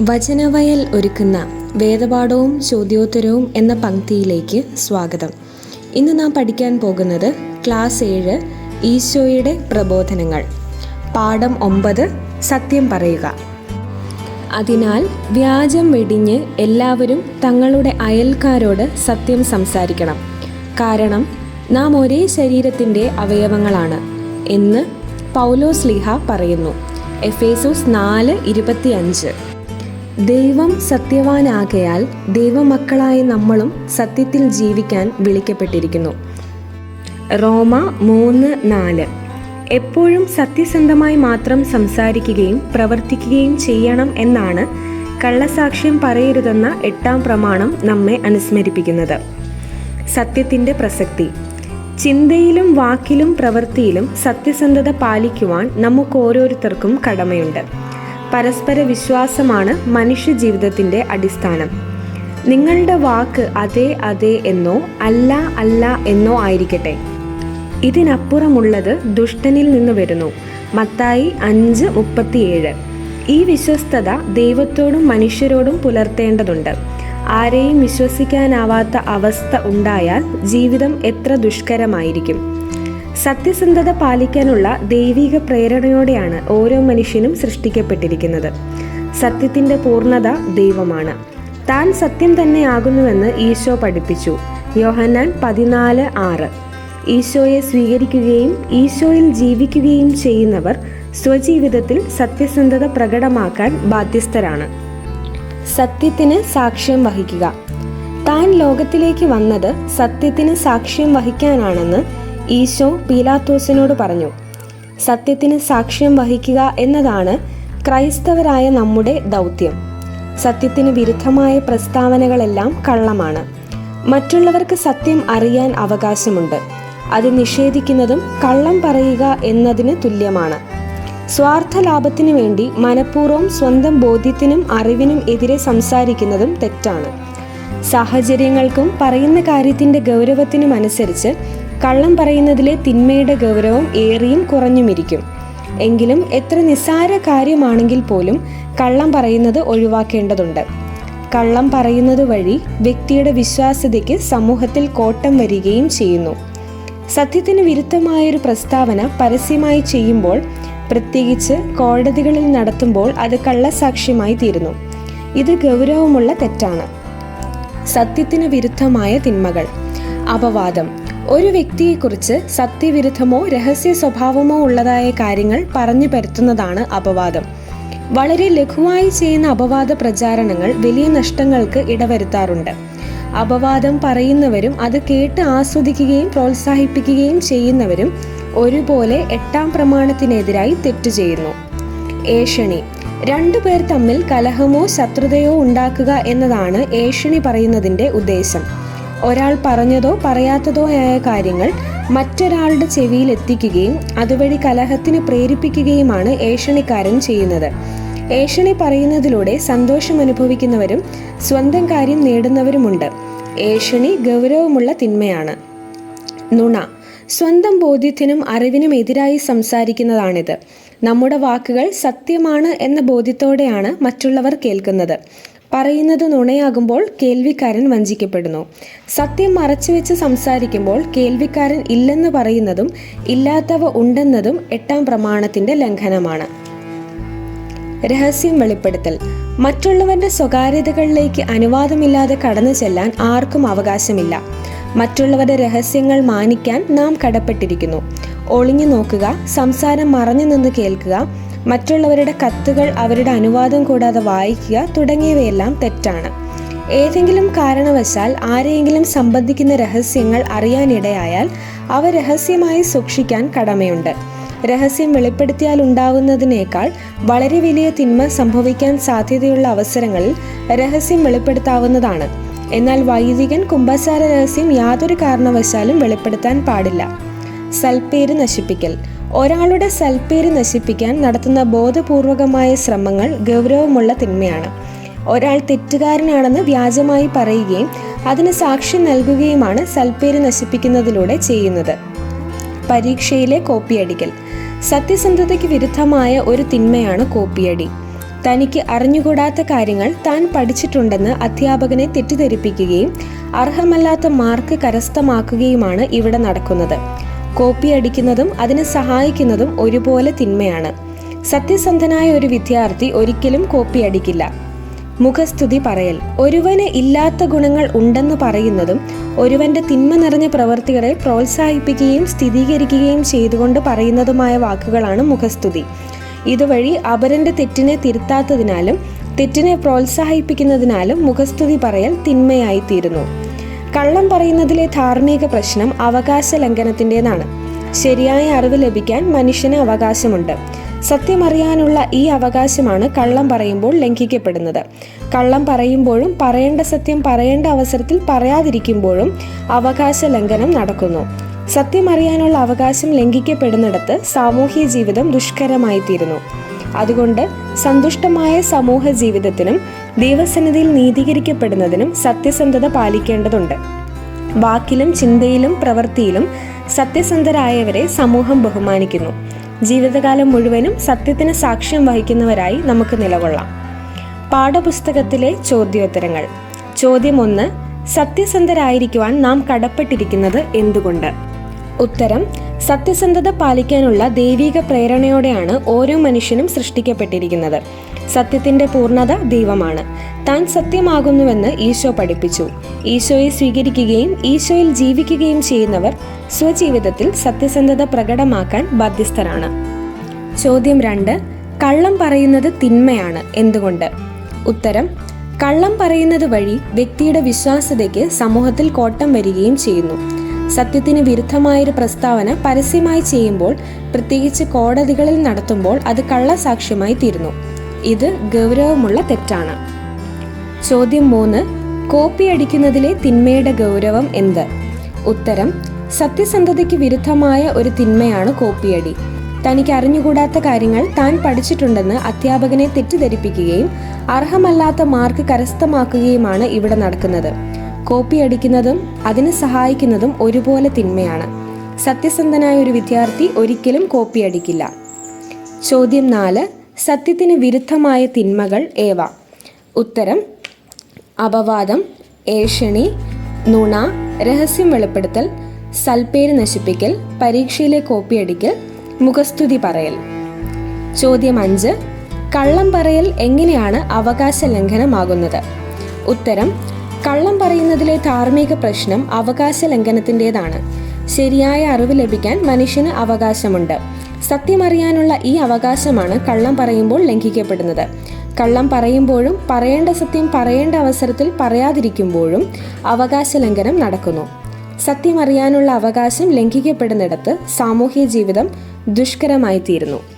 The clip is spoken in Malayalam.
വചനവയൽ ഒരുക്കുന്ന വേദപാഠവും ചോദ്യോത്തരവും എന്ന പങ്ക്തിയിലേക്ക് സ്വാഗതം. ഇന്ന് നാം പഠിക്കാൻ പോകുന്നത് ക്ലാസ് ഏഴ് ഈശോയുടെ പ്രബോധനങ്ങൾ. പാഠം ഒമ്പത് സത്യം പറയുക. അതിനാൽ വ്യാജം വെടിഞ്ഞ് എല്ലാവരും തങ്ങളുടെ അയൽക്കാരോട് സത്യം സംസാരിക്കണം. കാരണം നാം ഒരേ ശരീരത്തിന്റെ അവയവങ്ങളാണ് എന്ന് പൗലോസ് ലിഹ പറയുന്നു. എഫേസോസ് നാല് ഇരുപത്തിയഞ്ച്. ദൈവം സത്യവാനാകയാൽ ദൈവമക്കളായ നമ്മളും സത്യത്തിൽ ജീവിക്കാൻ വിളിക്കപ്പെട്ടിരിക്കുന്നു. റോമ മൂന്ന് നാല്. എപ്പോഴും സത്യസന്ധമായി മാത്രം സംസാരിക്കുകയും പ്രവർത്തിക്കുകയും ചെയ്യണം എന്നാണ് കള്ളസാക്ഷ്യം പറയരുതെന്ന എട്ടാം പ്രമാണം നമ്മെ അനുസ്മരിപ്പിക്കുന്നത്. സത്യത്തിന്റെ പ്രസക്തി. ചിന്തയിലും വാക്കിലും പ്രവൃത്തിയിലും സത്യസന്ധത പാലിക്കുവാൻ നമുക്ക് ഓരോരുത്തർക്കും കടമയുണ്ട്. പരസ്പര വിശ്വാസമാണ് മനുഷ്യ ജീവിതത്തിന്റെ അടിസ്ഥാനം. നിങ്ങളുടെ വാക്ക് അതെ അതെ എന്നോ അല്ല അല്ല എന്നോ ആയിരിക്കട്ടെ. ഇതിനപ്പുറമുള്ളത് ദുഷ്ടനിൽ നിന്ന് വരുന്നു. മത്തായി അഞ്ച് മുപ്പത്തിയേഴ്. ഈ വിശ്വസ്തത ദൈവത്തോടും മനുഷ്യരോടും പുലർത്തേണ്ടതുണ്ട്. ആരെയും വിശ്വസിക്കാനാവാത്ത അവസ്ഥ ഉണ്ടായാൽ ജീവിതം എത്ര ദുഷ്കരമായിരിക്കും? സത്യസന്ധത പാലിക്കാനുള്ള ദൈവിക പ്രേരണയോടെയാണ് ഓരോ മനുഷ്യനും സൃഷ്ടിക്കപ്പെട്ടിരിക്കുന്നത്. സത്യത്തിന്റെ പൂർണത ദൈവമാണ്. താൻ സത്യം തന്നെയാകുന്നുവെന്ന് ഈശോ പഠിപ്പിച്ചു. യോഹന്നാൻ പതിനാല് ആറ്. ഈശോയെ സ്വീകരിക്കുകയും ഈശോയിൽ ജീവിക്കുകയും ചെയ്യുന്നവർ സ്വജീവിതത്തിൽ സത്യസന്ധത പ്രകടമാക്കാൻ ബാധ്യസ്ഥരാണ്. സത്യത്തിന് സാക്ഷ്യം വഹിക്കുക. താൻ ലോകത്തിലേക്ക് വന്നത് സത്യത്തിന് സാക്ഷ്യം വഹിക്കാനാണെന്ന് ഈശോ പീലാത്തോസിനോട് പറഞ്ഞു. സത്യത്തിന് സാക്ഷ്യം വഹിക്കുക എന്നതാണ് ക്രൈസ്തവരായ നമ്മുടെ ദൗത്യം. സത്യത്തിന് വിരുദ്ധമായ പ്രസ്താവനകളെല്ലാം കള്ളമാണ്. മറ്റുള്ളവർക്ക് സത്യം അറിയാൻ അവകാശമുണ്ട്. അത് നിഷേധിക്കുന്നതും കള്ളം പറയുക എന്നതിന് തുല്യമാണ്. സ്വാർത്ഥ ലാഭത്തിനു വേണ്ടി മനഃപൂർവം സ്വന്തം ബോധ്യത്തിനും അറിവിനും എതിരെ സംസാരിക്കുന്നതും തെറ്റാണ്. സാഹചര്യങ്ങൾക്കും പറയുന്ന കാര്യത്തിന്റെ ഗൗരവത്തിനും അനുസരിച്ച് കള്ളം പറയുന്നതിലെ തിന്മയുടെ ഗൗരവം ഏറിയും കുറഞ്ഞുമിരിക്കും. എങ്കിലും എത്ര നിസ്സാര കാര്യമാണെങ്കിൽ പോലും കള്ളം പറയുന്നത് ഒഴിവാക്കേണ്ടതുണ്ട്. കള്ളം പറയുന്നത് വഴി വ്യക്തിയുടെ വിശ്വാസ്യതയ്ക്ക് സമൂഹത്തിൽ കോട്ടം വരികയും ചെയ്യുന്നു. സത്യത്തിന് വിരുദ്ധമായൊരു പ്രസ്താവന പരസ്യമായി ചെയ്യുമ്പോൾ പ്രത്യേകിച്ച് കോടതികളിൽ നടത്തുമ്പോൾ അത് കള്ളസാക്ഷ്യമായി തീരുന്നു. ഇത് ഗൗരവമുള്ള തെറ്റാണ്. സത്യത്തിന് വിരുദ്ധമായ തിന്മകൾ. അപവാദം. ഒരു വ്യക്തിയെക്കുറിച്ച് സത്യവിരുദ്ധമോ രഹസ്യ സ്വഭാവമോ ഉള്ളതായ കാര്യങ്ങൾ പറഞ്ഞു പരത്തുന്നതാണ് അപവാദം. വളരെ ലഘുവായി ചെയ്യുന്ന അപവാദ പ്രചാരണങ്ങൾ വലിയ നഷ്ടങ്ങൾക്ക് ഇടവരുത്താറുണ്ട്. അപവാദം പറയുന്നവരും അത് കേട്ട് ആസ്വദിക്കുകയും പ്രോത്സാഹിപ്പിക്കുകയും ചെയ്യുന്നവരും ഒരുപോലെ എട്ടാം പ്രമാണത്തിനെതിരായി തെറ്റു ചെയ്യുന്നു. ഏഷണി രണ്ടു പേർ തമ്മിൽ കലഹമോ ശത്രുതയോ ഉണ്ടാക്കുക എന്നതാണ് ഏഷണി പറയുന്നതിന്റെ ഉദ്ദേശം. ഒരാൾ പറഞ്ഞതോ പറയാത്തതോ ആയ കാര്യങ്ങൾ മറ്റൊരാളുടെ ചെവിയിൽ എത്തിക്കുകയും അതുവഴി കലഹത്തിന് പ്രേരിപ്പിക്കുകയുമാണ് ഏഷണിക്കാരൻ ചെയ്യുന്നത്. ഏഷണി പറയുന്നതിലൂടെ സന്തോഷം അനുഭവിക്കുന്നവരും സ്വന്തം കാര്യം നേടുന്നവരുമുണ്ട്. ഏഷണി ഗൗരവമുള്ള തിന്മയാണ്. നുണ സ്വന്തം ബോധ്യത്തിനും അറിവിനും എതിരായി സംസാരിക്കുന്നതാണിത്. നമ്മുടെ വാക്കുകൾ സത്യമാണ് എന്ന ബോധ്യത്തോടെയാണ് മറ്റുള്ളവർ കേൾക്കുന്നത്. പറയുന്നത് നുണയാകുമ്പോൾ കേൾവിക്കാരൻ വഞ്ചിക്കപ്പെടുന്നു. സത്യം മറച്ചുവെച്ച് സംസാരിക്കുമ്പോൾ കേൾവിക്കാരൻ ഇല്ലെന്ന് പറയുന്നതും ഇല്ലാത്തവ ഉണ്ടെന്നതും എട്ടാം പ്രമാണത്തിന്റെ ലംഘനമാണ്. രഹസ്യം വെളിപ്പെടുത്തൽ. മറ്റുള്ളവരുടെ സ്വകാര്യതകളിലേക്ക് അനുവാദമില്ലാതെ കടന്നു ചെല്ലാൻ ആർക്കും അവകാശമില്ല. മറ്റുള്ളവരുടെ രഹസ്യങ്ങൾ മാനിക്കാൻ നാം കടപ്പെട്ടിരിക്കുന്നു. ഒളിഞ്ഞു നോക്കുക സംസാരം മറഞ്ഞു നിന്ന് കേൾക്കുക മറ്റുള്ളവരുടെ കത്തുകൾ അവരുടെ അനുവാദം കൂടാതെ വായിക്കുക തുടങ്ങിയവയെല്ലാം തെറ്റാണ്. ഏതെങ്കിലും കാരണവശാൽ ആരെയെങ്കിലും സംബന്ധിക്കുന്ന രഹസ്യങ്ങൾ അറിയാനിടയായാൽ അവ രഹസ്യമായി സൂക്ഷിക്കാൻ കടമയുണ്ട്. രഹസ്യം വെളിപ്പെടുത്തിയാൽ ഉണ്ടാകുന്നതിനേക്കാൾ വളരെ വലിയ തിന്മ സംഭവിക്കാൻ സാധ്യതയുള്ള അവസരങ്ങളിൽ രഹസ്യം വെളിപ്പെടുത്താവുന്നതാണ്. എന്നാൽ വൈദികൻ കുംഭസാര രഹസ്യം യാതൊരു കാരണവശാലും വെളിപ്പെടുത്താൻ പാടില്ല. സൽപ്പേര് നശിപ്പിക്കൽ. ഒരാളുടെ സൽപ്പേര് നശിപ്പിക്കാൻ നടത്തുന്ന ബോധപൂർവകമായ ശ്രമങ്ങൾ ഗൗരവമുള്ള തിന്മയാണ്. ഒരാൾ തെറ്റുകാരനാണെന്ന് വ്യാജമായി പറയുകയും അതിന് സാക്ഷ്യം നൽകുകയുമാണ് സൽപ്പേര് നശിപ്പിക്കുന്നതിലൂടെ ചെയ്യുന്നത്. പരീക്ഷയിലെ കോപ്പിയടിക്കൽ. സത്യസന്ധതയ്ക്ക് വിരുദ്ധമായ ഒരു തിന്മയാണ് കോപ്പിയടി. തനിക്ക് അറിഞ്ഞുകൂടാത്ത കാര്യങ്ങൾ താൻ പഠിച്ചിട്ടുണ്ടെന്ന് അധ്യാപകനെ തെറ്റിദ്ധരിപ്പിക്കുകയും അർഹമല്ലാത്ത മാർക്ക് കരസ്ഥമാക്കുകയുമാണ് ഇവിടെ നടക്കുന്നത്. കോപ്പി അടിക്കുന്നതും അതിനെ സഹായിക്കുന്നതും ഒരുപോലെ തിന്മയാണ്. സത്യസന്ധനായ ഒരു വിദ്യാർത്ഥി ഒരിക്കലും കോപ്പി അടിക്കില്ല മുഖസ്തുതി പറയൽ. ഒരുവന് ഇല്ലാത്ത ഗുണങ്ങൾ ഉണ്ടെന്ന് പറയുന്നതും ഒരുവന്റെ തിന്മ നിറഞ്ഞ പ്രവർത്തികളെ പ്രോത്സാഹിപ്പിക്കുകയും സ്ഥിരീകരിക്കുകയും ചെയ്തുകൊണ്ട് പറയുന്നതുമായ വാക്കുകളാണ് മുഖസ്തുതി. ഇതുവഴി അപരന്റെ തെറ്റിനെ തിരുത്താത്തതിനാലും തെറ്റിനെ പ്രോത്സാഹിപ്പിക്കുന്നതിനാലും മുഖസ്തുതി പറയൽ തിന്മയായി തീരുന്നു കള്ളം പറയുന്നതിലെ ധാർമ്മിക പ്രശ്നം അവകാശ ലംഘനത്തിന്റെതാണ് ശരിയായ അറിവ് ലഭിക്കാൻ മനുഷ്യന് അവകാശമുണ്ട്. സത്യമറിയാനുള്ള ഈ അവകാശമാണ് കള്ളം പറയുമ്പോൾ ലംഘിക്കപ്പെടുന്നത്. കള്ളം പറയുമ്പോഴും പറയേണ്ട സത്യം പറയേണ്ട അവസരത്തിൽ പറയാതിരിക്കുമ്പോഴും അവകാശ ലംഘനം നടക്കുന്നു. സത്യമറിയാനുള്ള അവകാശം ലംഘിക്കപ്പെടുന്നിടത്ത് സാമൂഹ്യ ജീവിതം ദുഷ്കരമായി തീരുന്നു അതുകൊണ്ട് സന്തുഷ്ടമായ സമൂഹ ജീവിതത്തിനും ദൈവസന്നിധിയിൽ നീതീകരിക്കപ്പെടുന്നതിനും സത്യസന്ധത പാലിക്കേണ്ടതുണ്ട്. വാക്കിലും ചിന്തയിലും പ്രവൃത്തിയിലും സത്യസന്ധരായവരെ സമൂഹം ബഹുമാനിക്കുന്നു. ജീവിതകാലം മുഴുവനും സത്യത്തിന് സാക്ഷ്യം വഹിക്കുന്നവരായി നമുക്ക് നിലകൊള്ളാം. പാഠപുസ്തകത്തിലെ ചോദ്യോത്തരങ്ങൾ. ചോദ്യം ഒന്ന് സത്യസന്ധരായിരിക്കുവാൻ നാം കടപ്പെട്ടിരിക്കുന്നത് എന്തുകൊണ്ട്? ഉത്തരം സത്യസന്ധത പാലിക്കാനുള്ള ദൈവിക പ്രേരണയോടെയാണ് ഓരോ മനുഷ്യനും സൃഷ്ടിക്കപ്പെട്ടിരിക്കുന്നത്. സത്യത്തിന്റെ പൂർണത ദൈവമാണ്. താൻ സത്യമാകുന്നുവെന്ന് ഈശോ പഠിപ്പിച്ചു. ഈശോയെ സ്വീകരിക്കുകയും ഈശോയിൽ ജീവിക്കുകയും ചെയ്യുന്നവർ സ്വജീവിതത്തിൽ സത്യസന്ധത പ്രകടമാക്കാൻ ബാധ്യസ്ഥരാണ്. ചോദ്യം രണ്ട് കള്ളം പറയുന്നത് തിന്മയാണ് എന്തുകൊണ്ട്? ഉത്തരം കള്ളം പറയുന്നത് വഴി വ്യക്തിയുടെ വിശ്വാസ്യതയ്ക്ക് സമൂഹത്തിൽ കോട്ടം വരികയും ചെയ്യുന്നു. സത്യത്തിന് വിരുദ്ധമായൊരു പ്രസ്താവന പരസ്യമായി ചെയ്യുമ്പോൾ പ്രത്യേകിച്ച് കോടതികളിൽ നടത്തുമ്പോൾ അത് കള്ളസാക്ഷ്യമായി തീരുന്നു. ഇത് ഗൗരവമുള്ള തെറ്റാണ്. ചോദ്യം മൂന്ന് കോപ്പി അടിക്കുന്നതിലെ തിന്മയുടെ ഗൗരവം എന്ത്? ഉത്തരം സത്യസന്ധതയ്ക്ക് വിരുദ്ധമായ ഒരു തിന്മയാണ് കോപ്പിയടി. തനിക്ക് അറിഞ്ഞുകൂടാത്ത കാര്യങ്ങൾ താൻ പഠിച്ചിട്ടുണ്ടെന്ന് അധ്യാപകനെ തെറ്റിദ്ധരിപ്പിക്കുകയും അർഹമല്ലാത്ത മാർക്ക് കരസ്ഥമാക്കുകയുമാണ് ഇവിടെ നടക്കുന്നത്. കോപ്പി അടിക്കുന്നതും അതിന് സഹായിക്കുന്നതും ഒരുപോലെ തിന്മയാണ്. സത്യസന്ധനായ ഒരു വിദ്യാർത്ഥി ഒരിക്കലും കോപ്പി അടിക്കില്ല. ചോദ്യം നാല് സത്യത്തിന് വിരുദ്ധമായ തിന്മകൾ ഏവ? ഉത്തരം അപവാദം ഏഷണി നുണ രഹസ്യം വെളിപ്പെടുത്തൽ സൽപ്പേര് നശിപ്പിക്കൽ പരീക്ഷയിലെ കോപ്പിയടിക്കൽ മുഖസ്തുതി പറയൽ. ചോദ്യം അഞ്ച് കള്ളം പറയൽ എങ്ങനെയാണ് അവകാശ ലംഘനമാകുന്നത്? ഉത്തരം കള്ളം പറയുന്നതിലെ ധാർമ്മിക പ്രശ്നം അവകാശ ലംഘനത്തിന്റെതാണ്. ശരിയായ അറിവ് ലഭിക്കാൻ മനുഷ്യന് അവകാശമുണ്ട്. സത്യമറിയാനുള്ള ഈ അവകാശമാണ് കള്ളം പറയുമ്പോൾ ലംഘിക്കപ്പെടുന്നത്. കള്ളം പറയുമ്പോഴും പറയേണ്ട സത്യം പറയേണ്ട അവസരത്തിൽ പറയാതിരിക്കുമ്പോഴും അവകാശ ലംഘനം നടക്കുന്നു. സത്യമറിയാനുള്ള അവകാശം ലംഘിക്കപ്പെടുന്നിടത്ത് സാമൂഹ്യ ജീവിതം ദുഷ്കരമായി തീരുന്നു